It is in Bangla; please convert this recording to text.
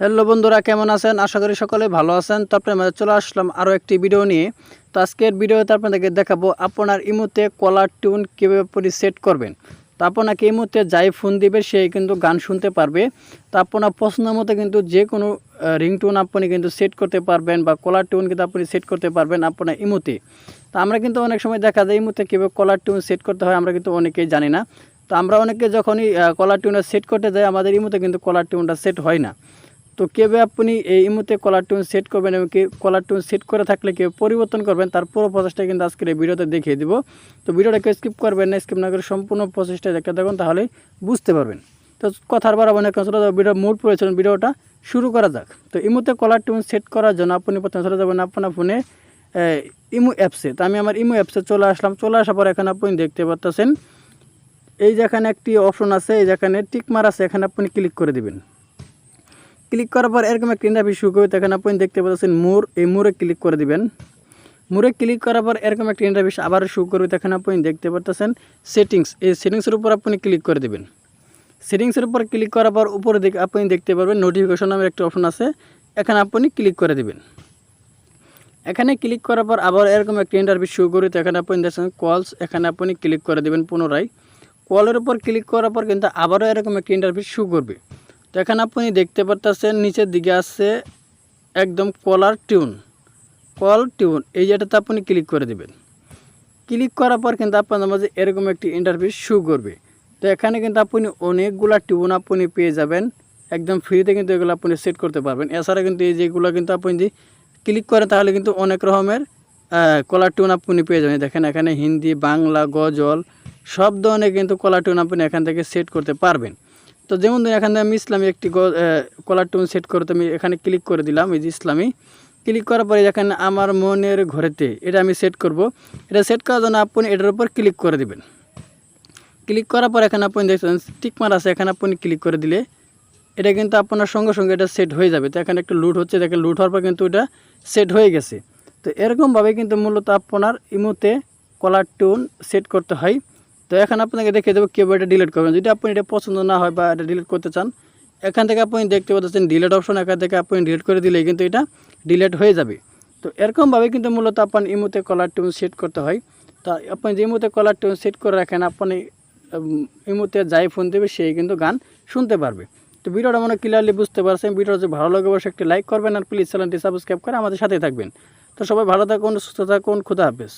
হ্যালো বন্ধুরা, কেমন আছেন? আশা করি সকলে ভালো আছেন। তো আপনার মাঝে চলে আসলাম আরও একটি ভিডিও নিয়ে। তো আজকের ভিডিওতে আপনাদেরকে দেখাবো আপনার ইমোতে কলার টিউন কীভাবে সেট করবেন। তো আপনাকে এই মুহূর্তে যাই ফোন দিবে, সে কিন্তু গান শুনতে পারবে। তো আপনার পছন্দ মতো কিন্তু যে কোনো রিংটোন আপনি কিন্তু সেট করতে পারবেন বা কলার টিউন কিন্তু আপনি সেট করতে পারবেন আপনার ইমোতে। তো আমরা কিন্তু অনেক সময় দেখা যায় ইমোতে কীভাবে কলার টিউন সেট করতে হয়, আমরা কিন্তু অনেকেই জানি না। তো আমরা অনেকে যখনই কলার টিউনটা সেট করতে যাই, আমাদের ইমোতে কিন্তু কলার টিউনটা সেট হয় না। তো কীভাবে আপনি এই ইমোতে কলার টিউন সেট করবেন এবং কি কলার টিউন সেট করে থাকলে কেউ পরিবর্তন করবেন, তার পুরো প্রসেসটা কিন্তু আজকের এই ভিডিওতে দেখিয়ে দিব। তো ভিডিওটাকে স্কিপ করবেন না স্কিপ না করে সম্পূর্ণ প্রসেসটা দেখতে দেখুন তাহলে বুঝতে পারবেন। তো কথার বার অনেক চলে যাবে ভিডিও মুড পড়েছিলেন ভিডিওটা শুরু করা যাক। তো ইমোতে কলার টিউন সেট করার জন্য আপনি প্রথমে চলে যাবেন আপনার ফোনে ইমো অ্যাপসে তো আমি আমার ইমো অ্যাপসে চলে আসলাম, চলে আসার পর এখানে আপনি দেখতে পাচ্ছেন এই যেখানে একটি অপশন আছে, এই যেখানে টিকমার আছে, এখানে আপনি ক্লিক করে দিবেন। ক্লিক করার পর এরকম একটা ইন্টারভিউ শুরু করবে। তখন আপনি দেখতে পাচ্ছেন মোর এই মোরে ক্লিক করে দিবেন। মোরে ক্লিক করার পর এরকম একটা ইন্টারভিউ আবার শুরু করবে। তখন আপনি দেখতে পাচ্ছেন সেটিংস এই সেটিংসের উপর আপনি ক্লিক করে দিবেন। সেটিংসের উপর ক্লিক করার পর উপরে দিকে আপনি দেখতে পারবেন নোটিফিকেশন নামের একটা অপশন আছে। এখানে আপনি ক্লিক করে দিবেন। এখানে ক্লিক করার পর আবার এরকম একটা ইন্টারভিউ শুরু করবে। তো এখানে আপনি দেখছেন কলস এখানে আপনি ক্লিক করে দেবেন পুনরায়। কলের উপর ক্লিক করার পর কিন্তু আবারও এরকম একটা ইন্টারভিউ শুরু করবে। তো এখানে আপনি দেখতে পারতেছেন, নিচের দিকে আছে একদম কলার টিউন। কল টিউন, এই যেটাতে আপনি ক্লিক করে দেবেন। ক্লিক করার পর কিন্তু আপনাদের মাঝে এরকম একটি ইন্টারভিউ শু করবে। তো এখানে কিন্তু আপনি অনেকগুলা টিউন আপনি পেয়ে যাবেন। একদম ফ্রিতে কিন্তু এগুলো আপনি সেট করতে পারবেন। এছাড়া কিন্তু এই যেগুলো কিন্তু আপনি যদি ক্লিক করেন, তাহলে কিন্তু অনেক রকমের কলার টিউন আপনি পেয়ে যাবেন। দেখেন এখানে হিন্দি, বাংলা, গজল, সব ধরনের কিন্তু কলার টিউন আপনি এখান থেকে সেট করতে পারবেন। তো যেমন এখানে আমি ইসলামী একটি কলার টোন সেট করতে আমি এখানে ক্লিক করে দিলাম, এই যে ইসলামী। ক্লিক করার পরে এখানে আমার মনের ঘরেতে এটা আমি সেট করব। এটা সেট করার জন্য আপনি এটার উপর ক্লিক করে দিবেন। ক্লিক করার পর এখানে আপনি দেখছেন টিকমার আছে, এখানে আপনি ক্লিক করে দিলে এটা কিন্তু আপনার সঙ্গে সঙ্গে এটা সেট হয়ে যাবে। তো এখানে একটু লুট হচ্ছে, দেখেন লুট হওয়ার পর কিন্তু এটা সেট হয়ে গেছে। তো এরকমভাবে কিন্তু মূলত আপনার ইমোতে কলার টোন সেট করতে হয়। তো এখন আপনাকে দেখে দেবো কেউ এটা ডিলিট করবেন। যদি আপনি এটা পছন্দ না হয় বা এটা ডিলিট করতে চান, এখান থেকে আপনি দেখতে পাচ্ছেন ডিলেট অপশন এখান থেকে আপনি ডিলিট করে দিলে কিন্তু এটা ডিলেট হয়ে যাবে। তো এরকমভাবে কিন্তু মূলত আপনার ইমোতে কলার টিউন সেট করতে হয়। তা আপনি যে ইমোতে কলার টিউন সেট করে রাখেন, আপনি ইমোতে যাই ফোন দেবে, সেই কিন্তু গান শুনতে পারবে। তো ভিডিওটা মনে ক্লিয়ারলি বুঝতে পারছেন। ভিডিওটা যদি ভালো লাগে, অবশ্যই একটি লাইক করবেন আর প্লিজ চ্যানেলটি সাবস্ক্রাইব করে আমাদের সাথে থাকবেন। তো সবাই ভালো থাকুন, সুস্থ থাকুন, খুদা হাফেজ।